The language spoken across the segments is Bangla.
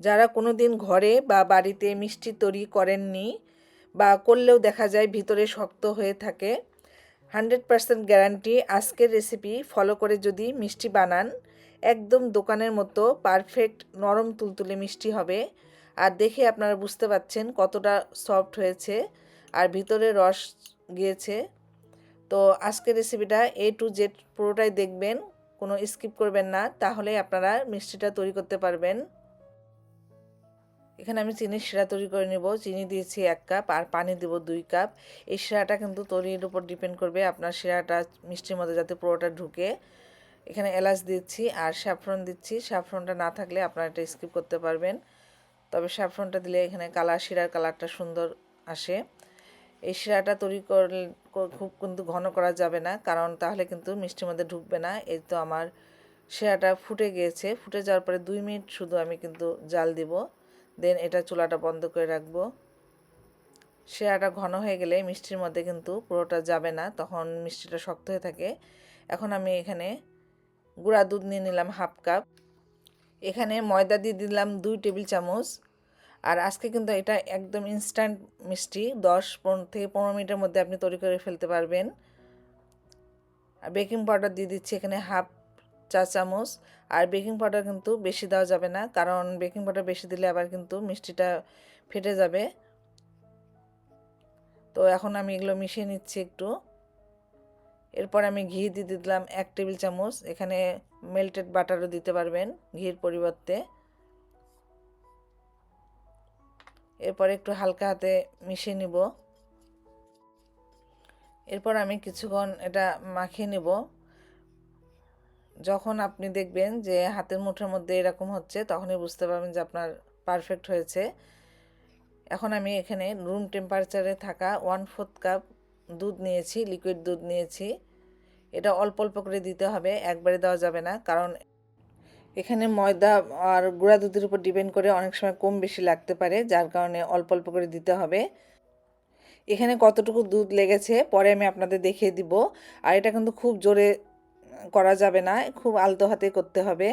যারা কোনো দিন ঘরে বা বাড়িতে মিষ্টি তৈরি করেননি বা করলেও দেখা যায় ভিতরে শক্ত হয়ে থাকে, হান্ড্রেড পারসেন্ট গ্যারান্টি। আজকের রেসিপি ফলো করে যদি মিষ্টি বানান, একদম দোকানের মতো পারফেক্ট নরম তুলতুলে মিষ্টি হবে। আর দেখে আপনারা বুঝতে পাচ্ছেন কতটা সফট হয়েছে আর ভিতরে রস গিয়েছে। তো আজকের রেসিপিটা এ টু জেড পুরোটাই দেখবেন, কোনো স্কিপ করবেন না তাহলে আপনারা মিষ্টিটা তৈরি করতে পারবেন। এখানে আমি চিনির শিরা তৈরি করে নেব। চিনি দিয়েছি এক কাপ আর পানি দেব দুই কাপ। এই শিরাটা কিন্তু তৈরির উপর ডিপেন্ড করবে আপনার শিরাটা মিষ্টির মধ্যে যাতে পুরোটা ঢুকে। এখানে এলাচ দিচ্ছি আর স্যাফরন দিচ্ছি। স্যাফরনটা না থাকলে আপনারা এটা স্কিপ করতে পারবেন। তবে স্যাফরনটা দিলে এখানে কালার, শিরার কালারটা সুন্দর আসে। এই শিরাটা তৈরি করলে খুব কিন্তু ঘন করা যাবে না, কারণ তাহলে কিন্তু মিষ্টির মধ্যে ঢুকবে না। এই তো আমার শিরাটা ফুটে গিয়েছে। ফুটে যাওয়ার পরে দুই মিনিট শুধু আমি কিন্তু জাল দিব। দেন এটা চুলাটা বন্ধ করে রাখব। শিরাটা ঘন হয়ে গেলে মিষ্টির মধ্যে কিন্তু পুরোটা যাবে না, তখন মিষ্টিটা শক্ত হয়ে থাকে। এখন আমি এখানে গুঁড়া দুধ নিয়ে নিলাম হাফ কাপ। এখানে ময়দা দিয়ে দিলাম দুই টেবিল চামচ। আর আজকে কিন্তু এটা একদম ইনস্ট্যান্ট মিষ্টি, দশ থেকে পনেরো মিনিটের মধ্যে আপনি তৈরি করে ফেলতে পারবেন। আর বেকিং পাউডার দিয়ে দিচ্ছি এখানে হাফ চা চামচ আর বেকিং পাউডার কিন্তু বেশি দেওয়া যাবে না। কারণ বেকিং পাউডার বেশি দিলে আবার কিন্তু মিষ্টিটা ফেটে যাবে। তো এখন আমি এগুলো মিশিয়ে নিচ্ছি একটু। এরপর আমি ঘি দিয়ে দিলাম এক টেবিল চামচ। এখানে মেল্টেড বাটারও দিতে পারবেন ঘির পরিবর্তে। এরপর একটু হালকা হাতে মিশিয়ে নিব। এরপর আমি কিছুক্ষণ এটা মাখিয়ে নেব। যখন আপনি দেখবেন যে হাতের মুঠোর মধ্যে এরকম হচ্ছে, তখনই বুঝতে পারবেন যে আপনার পারফেক্ট হয়েছে। এখন আমি এখানে রুম টেম্পারেচারে থাকা ওয়ান ফোর্থ কাপ দুধ নিয়েছি লিকুইড দুধ নিয়েছি। এটা অল্প অল্প করে দিতে হবে, একবারে দেওয়া যাবে না, কারণ এখানে ময়দা আর গুঁড়া দুধের উপর ডিপেন্ড করে অনেক সময় কম বেশি লাগতে পারে, যার কারণে অল্প অল্প করে দিতে হবে। এখানে কতটুকু দুধ লেগেছে, পরে আমি আপনাদের দেখিয়ে দিব। আর এটা কিন্তু খুব জোরে করা যাবে না, খুব আলতো হাতে করতে হবে।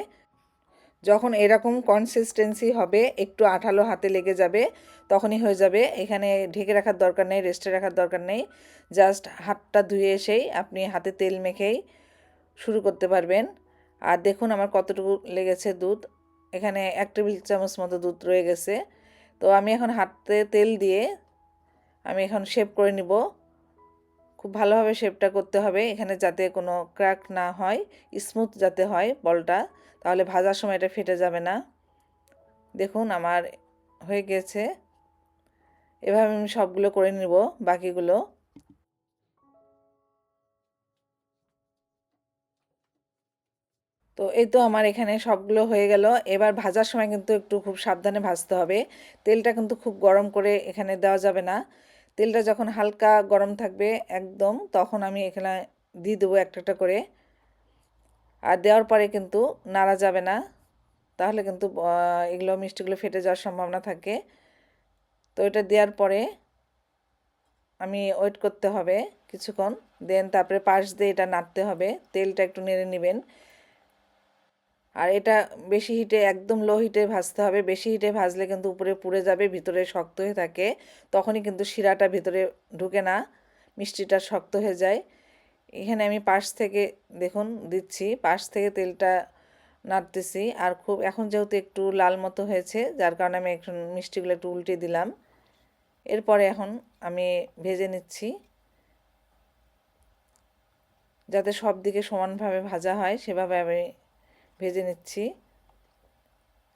যখন এরকম কনসিস্টেন্সি হবে, একটু আঠালো হাতে লেগে যাবে, তখনই হয়ে যাবে। এখানে ঢেকে রাখার দরকার নেই রেস্টে রাখার দরকার নেই। জাস্ট হাতটা ধুয়ে এসেই আপনি হাতে তেল মেখেই শুরু করতে পারবেন। আর দেখুন আমার কতটুকু লেগেছে দুধ। এখানে এক টেবিল চামচ মতো দুধ রয়ে গেছে। তো আমি এখন হাতে তেল দিয়ে আমি এখন শেপ করে নিব। খুব ভালোভাবে শেপটা করতে হবে। এখানে যাতে কোনো ক্র্যাক না হয় স্মুথ যাতে হয় বলটা, তাহলে ভাজার সময় এটা ফেটে যাবে না। দেখুন, আমার হয়ে গেছে। এভাবে আমি সবগুলো করে নিব, বাকিগুলো। তো এই তো আমার এখানে সবগুলো হয়ে গেল। এবার ভাজার সময় কিন্তু একটু খুব সাবধানে ভাজতে হবে। তেলটা কিন্তু খুব গরম করে এখানে দেওয়া যাবে না। তেলটা যখন হালকা গরম থাকবে একদম, তখন আমি এখানে দিয়ে দেবো একটা একটা করে। আর দেওয়ার পরে কিন্তু নাড়া যাবে না, তাহলে কিন্তু এগুলো মিষ্টিগুলো ফেটে যাওয়ার সম্ভাবনা থাকে। তো এটা দেওয়ার পরে আমি ওয়েট করতে হবে কিছুক্ষণ দেন তারপরে পাশ দিয়ে এটা নাড়তে হবে, তেলটা একটু নেড়ে নেবেন। আর এটা বেশি হিটে, একদম লো হিটে ভাজতে হবে। বেশি হিটে ভাজলে কিন্তু উপরে পুড়ে যাবে, ভিতরে শক্ত হয়ে থাকে। তখনই কিন্তু শিরাটা ভিতরে ঢুকে না, মিষ্টিটা শক্ত হয়ে যায়। এখানে আমি পাশ থেকে, দেখুন, দিচ্ছি। পাশ থেকে তেলটা নাড়তেছি। আর খুব, এখন যেহেতু একটু লাল মতো হয়েছে, যার কারণে আমি এখন মিষ্টিগুলো একটু উল্টে দিলাম। এরপরে এখন আমি ভেজে নিচ্ছি। যাতে সব দিকে সমানভাবে ভাজা হয়, সেভাবে আমি ভেজে নিচ্ছি।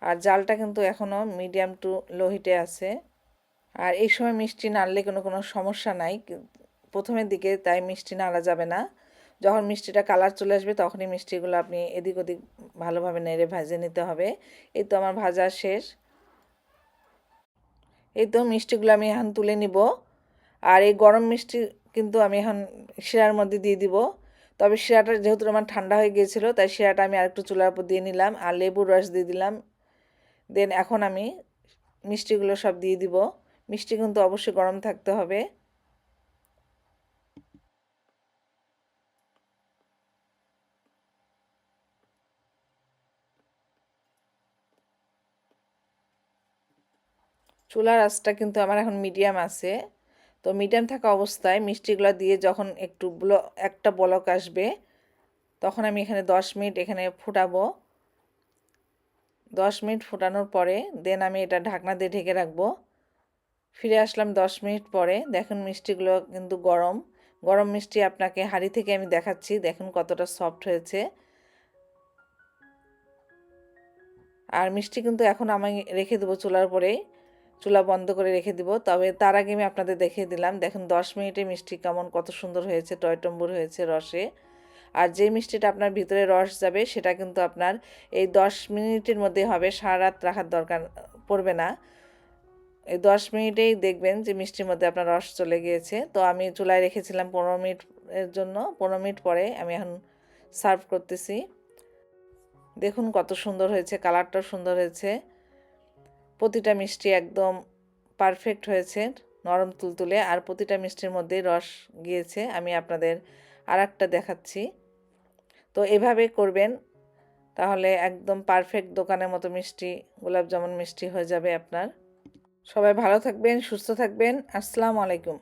আর জালটা কিন্তু এখনও মিডিয়াম টু লো হিটে আছে। আর এই সময় মিষ্টি নাড়লে কোনো কোনো সমস্যা নাই। প্রথমের দিকে তাই মিষ্টি নাড়া যাবে না। যখন মিষ্টিটা কালার চলে আসবে তখনই মিষ্টিগুলো আপনি এদিক ওদিক ভালোভাবে নেড়ে ভাজে নিতে হবে। এই তো আমার ভাজা শেষ। এই তো মিষ্টিগুলো আমি এখন তুলে নিব। আর এই গরম মিষ্টি কিন্তু আমি এখন শিরার মধ্যে দিয়ে দিব। তবে শিরাটা যেহেতু আমার ঠান্ডা হয়ে গিয়েছিল, তাই শিরাটা আমি আরেকটু চুলার উপর দিয়ে নিলাম আর লেবুর রস দিয়ে দিলাম। দেন এখন আমি মিষ্টিগুলো সব দিয়ে দিব। মিষ্টি কিন্তু অবশ্যই গরম থাকতে হবে। চুলার আঁচটা কিন্তু আমার এখন মিডিয়াম আছে। তো মিডিয়াম থাকা অবস্থায় মিষ্টিগুলো দিয়ে যখন একটু ব্ল, একটা বলক আসবে, তখন আমি এখানে দশ মিনিট এখানে ফুটাবো। দশ মিনিট ফুটানোর পরে দেন আমি এটা ঢাকনা দিয়ে ঢেকে রাখব। ফিরে আসলাম দশ মিনিট পরে, দেখুন মিষ্টিগুলো কিন্তু গরম। গরম মিষ্টি আপনাকে হাঁড়ি থেকে আমি দেখাচ্ছি, দেখুন কতটা সফট হয়েছে। আর মিষ্টি কিন্তু এখন আমি রেখে দেবো চুলার পরে চুলা বন্ধ করে রেখে দিব। তবে তার আগে আমি আপনাদের দেখিয়ে দিলাম, দেখুন দশ মিনিটে মিষ্টি কেমন, কত সুন্দর হয়েছে টয়টম্বুর হয়েছে রসে। আর যে মিষ্টিটা আপনার ভিতরে রস যাবে, সেটা কিন্তু আপনার এই দশ মিনিটের মধ্যে হবে সারা রাত রাখার দরকার পড়বে না। এই দশ মিনিটেই দেখবেন যে মিষ্টির মধ্যে আপনার রস চলে গিয়েছে। তো আমি চুলায় রেখেছিলাম পনেরো মিনিটের জন্য, পনেরো মিনিট পরে আমি এখন সার্ভ করতেছি। দেখুন কত সুন্দর হয়েছে, কালারটাও সুন্দর হয়েছে। প্রতিটা মিষ্টি একদম পারফেক্ট হয়েছে, নরম তুলতুলে। আর প্রতিটা মিষ্টির মধ্যে রস গিয়েছে, আমি আপনাদের আর দেখাচ্ছি। তো এভাবে করবেন, তাহলে একদম পারফেক্ট দোকানের মতো মিষ্টি গোলাপ জামুন মিষ্টি হয়ে যাবে আপনার। সবাই ভালো থাকবেন, সুস্থ থাকবেন। আসসালামু আলাইকুম।